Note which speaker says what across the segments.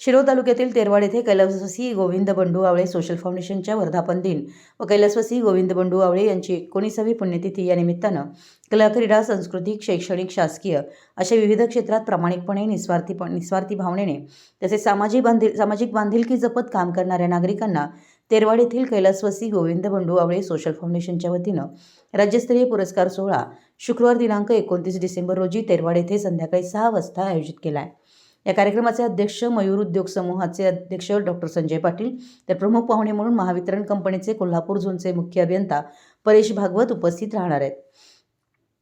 Speaker 1: शिरोळ तालुक्यातील तेरवाड येथे कैलासवासी गोविंद बंडू आवळे सोशल फाउंडेशनच्या वर्धापन दिन व कैलासवासी गोविंद बंडू आवळे यांची एकोणीसावी पुण्यतिथी या निमित्तानं कला क्रीडा सांस्कृतिक शैक्षणिक शासकीय अशा विविध क्षेत्रात प्रामाणिकपणे निस्वार्थी निस्वार्थी भावनेने तसेच सामाजिक बांधिल सामाजिक बांधिलकी जपत काम करणाऱ्या नागरिकांना तेरवाड येथील कैलासवासी गोविंद बंडू आवळे सोशल फाउंडेशनच्या वतीनं राज्यस्तरीय पुरस्कार सोहळा शुक्रवार दिनांक एकोणतीस डिसेंबर रोजी तेरवाड येथे संध्याकाळी सहा वाजता आयोजित केला आहे. या कार्यक्रमाचे अध्यक्ष मयूर उद्योग समूहाचे अध्यक्ष डॉक्टर संजय पाटील तर प्रमुख पाहुणे म्हणून महावितरण कंपनीचे कोल्हापूर झोनचे मुख्य अभियंता परेश भागवत उपस्थित राहणार आहेत.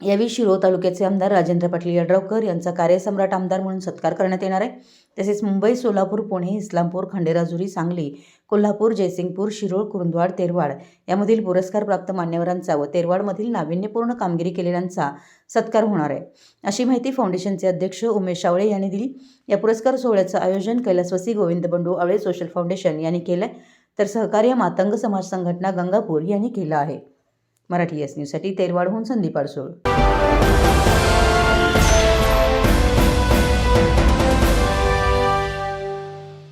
Speaker 1: यावेळी शिरोळ तालुक्याचे आमदार राजेंद्र पाटील यड्रावकर यांचा कार्यसम्राट आमदार म्हणून सत्कार करण्यात येणार आहे. तसेच मुंबई सोलापूर पुणे इस्लामपूर खंडेराजुरी सांगली कोल्हापूर जयसिंगपूर शिरोळ कुरुंदवाड तेरवाड यामधील पुरस्कारप्राप्त मान्यवरांचा व तेरवाडमधील नाविन्यपूर्ण कामगिरी केलेल्यांचा सत्कार होणार आहे. अशी माहिती फाउंडेशनचे अध्यक्ष उमेश आवळे यांनी दिली. या पुरस्कार सोहळ्याचं आयोजन कैलासवासी गोविंद बंडू आवळे सोशल फाउंडेशन यांनी केलं आहे तर सहकार्य मातंग समाज संघटना गंगापूर यांनी केलं आहे. मराठी एस न्यूजसाठी तेरवाडहून संदीप अडसूळ